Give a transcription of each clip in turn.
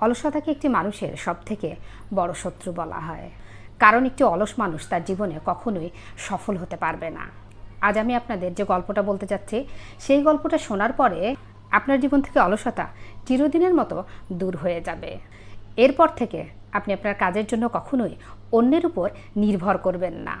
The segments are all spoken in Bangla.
অলসতাকে একটি মানুষের সবথেকে বড় শত্রু বলা হয়। কারণ একটি অলস মানুষ তার জীবনে কখনোই সফল হতে পারবে না। আজ আমি আপনাদের যে গল্পটা বলতে চাচ্ছি সেই গল্পটা শোনার পরে আপনার জীবন থেকে অলসতা চিরদিনের মতো দূর হয়ে যাবে। এরপর থেকে আপনি আপনার কাজের জন্য কখনোই অন্যের উপর নির্ভর করবেন না।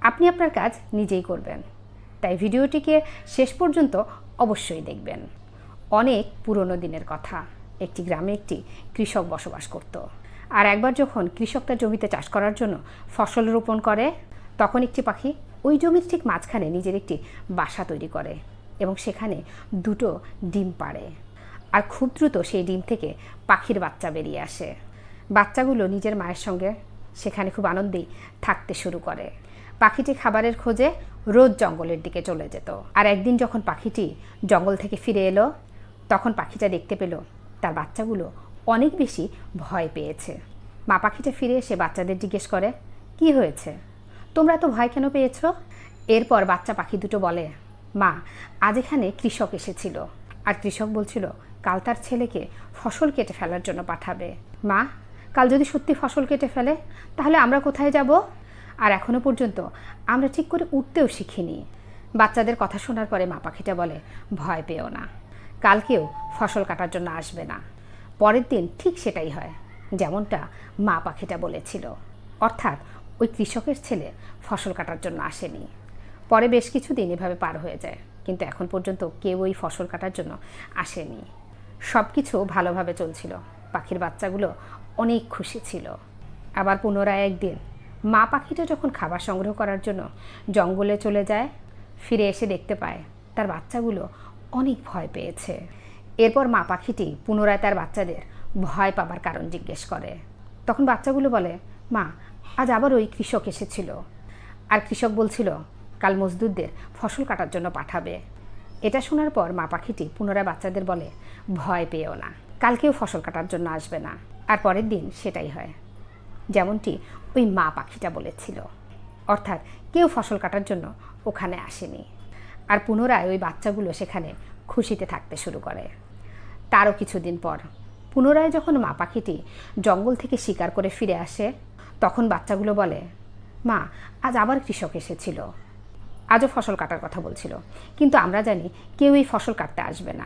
আপনি আপনার কাজ নিজেই করবেন। তাই ভিডিওটিকে শেষ পর্যন্ত অবশ্যই দেখবেন। অনেক পুরনো দিনের কথা। একটি গ্রামে একটি কৃষক বসবাস করত। আর একবার যখন কৃষক তার জমিতে চাষ করার জন্য ফসল রোপণ করে, তখন একটি পাখি ওই জমির ঠিক মাঝখানে নিজের একটি বাসা তৈরি করে এবং সেখানে দুটো ডিম পাড়ে। আর খুব দ্রুত সেই ডিম থেকে পাখির বাচ্চা বেরিয়ে আসে। বাচ্চাগুলো নিজের মায়ের সঙ্গে সেখানে খুব আনন্দেই থাকতে শুরু করে। পাখিটি খাবারের খোঁজে রোজ জঙ্গলের দিকে চলে যেত। আর একদিন যখন পাখিটি জঙ্গল থেকে ফিরে এলো, তখন পাখিটা দেখতে পেল তার বাচ্চাগুলো অনেক বেশি ভয় পেয়েছে। মা পাখিটা ফিরে এসে বাচ্চাদের জিজ্ঞেস করে, কি হয়েছে? তোমরা তো ভয় কেন পেয়েছ? এরপর বাচ্চা পাখি দুটো বলে, মা, আজ এখানে কৃষক এসেছিল। আর কৃষক বলছিল, কাল তার ছেলেকে ফসল কেটে ফেলার জন্য পাঠাবে। মা, কাল যদি সত্যি ফসল কেটে ফেলে, তাহলে আমরা কোথায় যাব? আর এখনও পর্যন্ত আমরা ঠিক করে উঠতেও শিখিনি। বাচ্চাদের কথা শোনার পরে মা পাখিটা বলে, ভয় পেও না। কালকেও ফসল কাটার জন্য আসবে না। পরের দিন ঠিক সেটাই হয়, যেমনটা মা পাখিটা বলেছিল। অর্থাৎ ওই কৃষকের ছেলে ফসল কাটার জন্য আসেনি। পরে বেশ কিছুদিন এভাবে পার হয়ে যায়, কিন্তু এখন পর্যন্ত কেউ ওই ফসল কাটার জন্য আসেনি। সব কিছু ভালোভাবে চলছিল, পাখির বাচ্চাগুলো অনেক খুশি ছিল। আবার পুনরায় একদিন মা পাখিটা যখন খাবার সংগ্রহ করার জন্য জঙ্গলে চলে যায়, ফিরে এসে দেখতে পায় তার বাচ্চাগুলো অনেক ভয় পেয়েছে। এরপর মা পাখিটি পুনরায় তার বাচ্চাদের ভয় পাবার কারণ জিজ্ঞেস করে। তখন বাচ্চাগুলো বলে, মা, আজ আবার ওই কৃষক এসেছিল। আর কৃষক বলছিল, কাল মজদুরদের ফসল কাটার জন্য পাঠাবে। এটা শোনার পর মা পাখিটি পুনরায় বাচ্চাদের বলে, ভয় পেও না কালকেও ফসল কাটার জন্য আসবে না। আর পরের দিন সেটাই হয়। যেমনটি ওই মা পাখিটা বলেছিল। অর্থাৎ কেউ ফসল কাটার জন্য ওখানে আসেনি। আর পুনরায় ওই বাচ্চাগুলো সেখানে খুশিতে থাকতে শুরু করে। তারও কিছুদিন পর, পুনরায় যখন মা পাখিটি জঙ্গল থেকে শিকার করে ফিরে আসে, তখন বাচ্চাগুলো বলে, মা, আজ আবার কৃষক এসেছিল। আজও ফসল কাটার কথা বলছিল। কিন্তু আমরা জানি কেউ এই ফসল কাটতে আসবে না।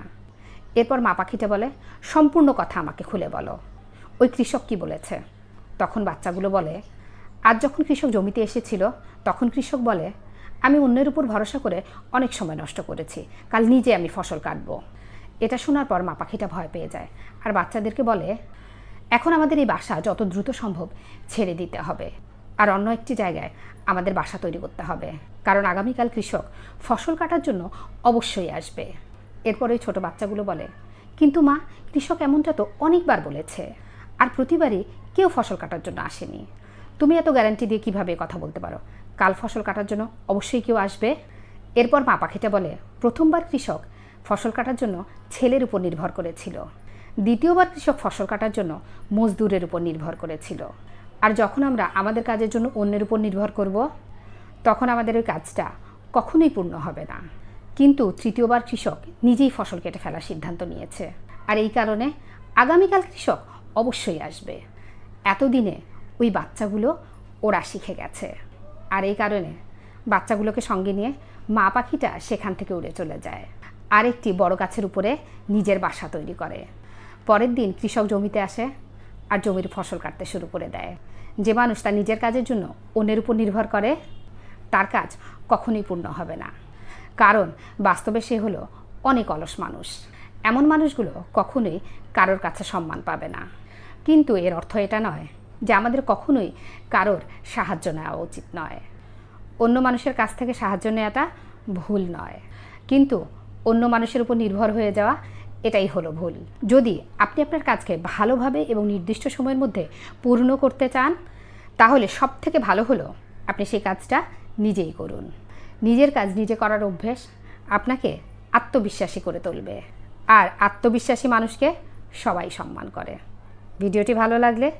এরপর মা পাখিটা বলে, সম্পূর্ণ কথা আমাকে খুলে বলো। ওই কৃষক কি বলেছে? তখন বাচ্চাগুলো বলে, আজ যখন কৃষক জমিতে এসেছিল, তখন কৃষক বলে আমি অন্যের উপর ভরসা করে অনেক সময় নষ্ট করেছি। কাল নিজে আমি ফসল কাটবো। এটা শোনার পর মা পাখিটা ভয় পেয়ে যায়। আর বাচ্চাদেরকে বলে, এখন আমাদের এই বাসা যত দ্রুত সম্ভব ছেড়ে দিতে হবে। আর অন্য একটি জায়গায় আমাদের বাসা তৈরি করতে হবে। কারণ আগামীকাল কৃষক ফসল কাটার জন্য অবশ্যই আসবে। এরপর ওই ছোটো বাচ্চাগুলো বলে, কিন্তু মা, কৃষক এমনটা তো অনেকবার বলেছে। আর প্রতিবারই কেউ ফসল কাটার জন্য আসেনি। তুমি এত গ্যারান্টি দিয়ে কীভাবে কথা বলতে পারো? কাল ফসল কাটার জন্য অবশ্যই কেউ আসবে। এরপর মা পাখিটা বলে, প্রথমবার কৃষক ফসল কাটার জন্য ছেলের উপর নির্ভর করেছিল। দ্বিতীয়বার কৃষক ফসল কাটার জন্য মজদুরের উপর নির্ভর করেছিল। আর যখন আমরা আমাদের কাজের জন্য অন্যের উপর নির্ভর করব, তখন আমাদের ওই কাজটা কখনোই পূর্ণ হবে না। কিন্তু তৃতীয়বার কৃষক নিজেই ফসল কেটে ফেলার সিদ্ধান্ত নিয়েছে। আর এই কারণে আগামীকাল কৃষক অবশ্যই আসবে। এতদিনে ওই বাচ্চাগুলো ওরা শিখে গেছে। আর এই কারণে বাচ্চাগুলোকে সঙ্গে নিয়ে মা পাখিটা সেখান থেকে উড়ে চলে যায়। আরেকটি বড় গাছের উপরে নিজের বাসা তৈরি করে। পরের দিন কৃষক জমিতে আসে আর জমির ফসল কাটতে শুরু করে দেয়। যে মানুষ তার নিজের কাজের জন্য অন্যের উপর নির্ভর করে, তার কাজ কখনোই পূর্ণ হবে না। কারণ বাস্তবে সে হলো অনেক অলস মানুষ। এমন মানুষগুলো কখনোই কারোর কাছে সম্মান পাবে না। কিন্তু এর অর্থ এটা নয় যে আমাদের কখনোই কারোর সাহায্য নেওয়া উচিত নয়। অন্য মানুষের কাছ থেকে সাহায্য নেওয়াটা ভুল নয়। কিন্তু অন্য মানুষের উপর নির্ভর হয়ে যাওয়া এটাই হলো ভুল। যদি আপনি আপনার কাজকে ভালোভাবে এবং নির্দিষ্ট সময়ের মধ্যে পূর্ণ করতে চান, তাহলে সব থেকে ভালো হলো আপনি সেই কাজটা নিজেই করুন। নিজের কাজ নিজে করার অভ্যেস আপনাকে আত্মবিশ্বাসী করে তুলবে। আর আত্মবিশ্বাসী মানুষকে সবাই সম্মান করে। ভিডিওটি ভালো লাগলে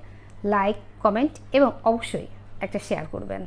লাইক, কমেন্ট এবং অবশ্যই একটা শেয়ার করবেন।